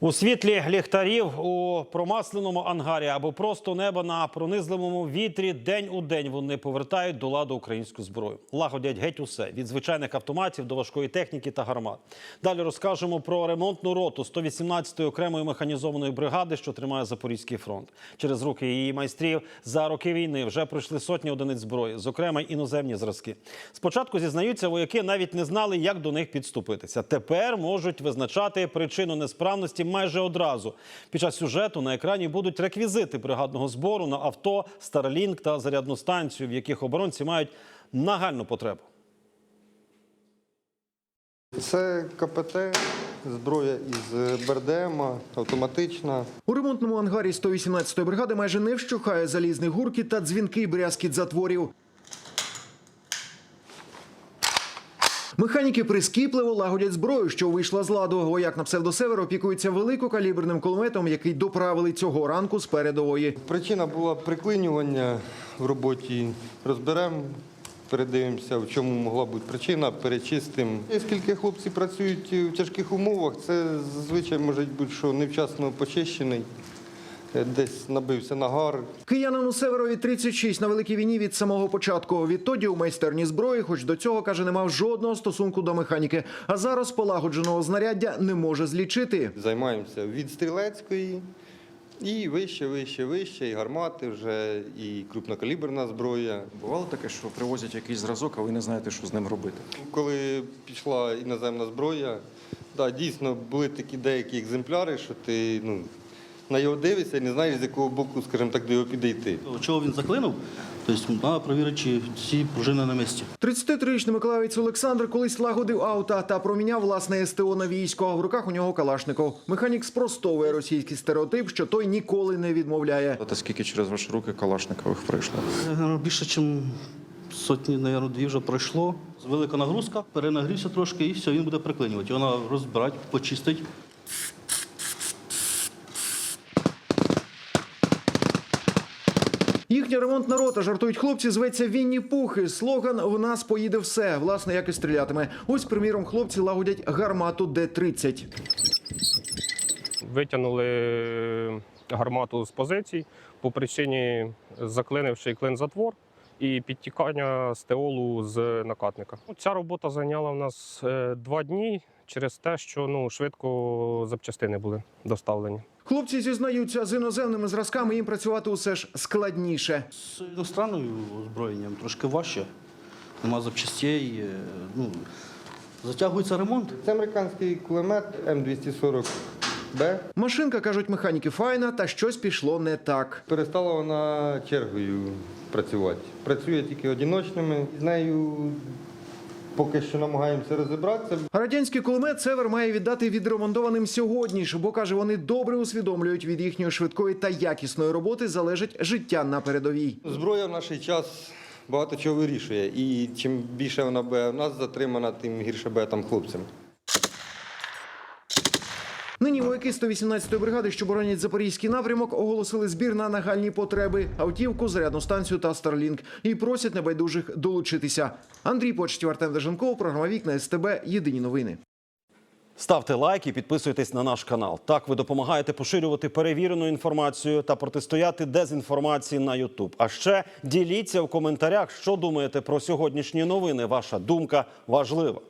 У світлі ліхтарів у промасленому ангарі або просто неба на пронизливому вітрі день у день вони повертають до ладу українську зброю. Лагодять геть усе від звичайних автоматів до важкої техніки та гармат. Далі розкажемо про ремонтну роту 118-ї окремої механізованої бригади, що тримає Запорізький фронт. Через руки її майстрів за роки війни вже пройшли сотні одиниць зброї, зокрема іноземні зразки. Спочатку зізнаються, вояки навіть не знали, як до них підступитися. Тепер можуть визначати причину несправності майже одразу. Під час сюжету на екрані будуть реквізити бригадного збору на авто, Starlink та зарядну станцію, в яких оборонці мають нагальну потребу. Це КПТ, зброя із БРДМ, автоматична. У ремонтному ангарі 118-ї бригади майже не вщухає залізний гуркіт та дзвінкий брязкіт затворів. Механіки прискіпливо лагодять зброю, що вийшла з ладу. Вояк на псевдосевер опікується великокаліберним кулеметом, який доправили цього ранку з передової. Причина була приклинювання в роботі. Розберемо, передивимося, в чому могла бути причина, перечистимо. Оскільки хлопці працюють в тяжких умовах, це зазвичай може бути, що невчасно почищений, десь набився нагар, Киянину Северові 36 на великій війні від самого початку. Відтоді у майстерні зброї, хоч до цього каже, не мав жодного стосунку до механіки. А зараз полагодженого знаряддя не може злічити. Займаємося від стрілецької і вище, вище, вище, і гармати вже, і крупнокаліберна зброя. Бувало таке, що привозять якийсь зразок, а ви не знаєте, що з ним робити. Коли пішла іноземна зброя, да, дійсно були такі деякі екземпляри, що ти ну, на його дивишся і не знаєш, з якого боку, скажімо так, до його підійти. Чого він заклинив? Тобто треба перевірити, чи всі пружини на місці. 33-річний миколаївець Олександр колись лагодив авто та проміняв власне СТО на військо. В руках у нього Калашников. Механік спростовує російський стереотип, що той ніколи не відмовляє. Та скільки через ваші руки Калашникових пройшло? Е, Більше, ніж сотні, мабуть, дві вже пройшло. Велика нагрузка, перенагрівся трошки і все, він буде приклинювати. Треба розбирати, почистити. Їхня ремонтна рота, жартують хлопці, зветься Вінні Пухи. Слоган В нас поїде все. Власне, як і стрілятиме. Ось, приміром, хлопці лагодять гармату Д-30. витягнули гармату з позицій по причині заклинивши клин затвор і підтікання стеолу з накатника. Ну, Ця робота зайняла в нас е, два дні через те, що ну, швидко запчастини були доставлені. Хлопці зізнаються, з іноземними зразками їм працювати усе ж складніше. З іностранним озброєнням трошки важче. Нема запчастей. е, Ну, затягується ремонт. Це американський кулемет М240Б. Машинка, кажуть механіки, файна, та щось пішло не так. Перестала вона чергою працювати. Працює тільки одиночними. З нею поки що намагаємося розібратися. Радянський кулемет Север має віддати відремонтованим сьогодні ж, бо каже, вони добре усвідомлюють від їхньої швидкої та якісної роботи залежить життя на передовій. Зброя в наш час багато чого вирішує. І чим більше вона буде в нас затримана, тим гірше буде там хлопцям. Нині вояки 118-ї бригади, що боронять запорізький напрямок, оголосили збір на нагальні потреби: автівку, зарядну станцію та Starlink. І просять небайдужих долучитися. Андрій Почтів, Артем Деженков, програма Вікна СТБ. Єдині новини. Ставте лайки, підписуйтесь на наш канал. Так ви допомагаєте поширювати перевірену інформацію та протистояти дезінформації на YouTube. А ще діліться в коментарях, що думаєте про сьогоднішні новини. Ваша думка важлива.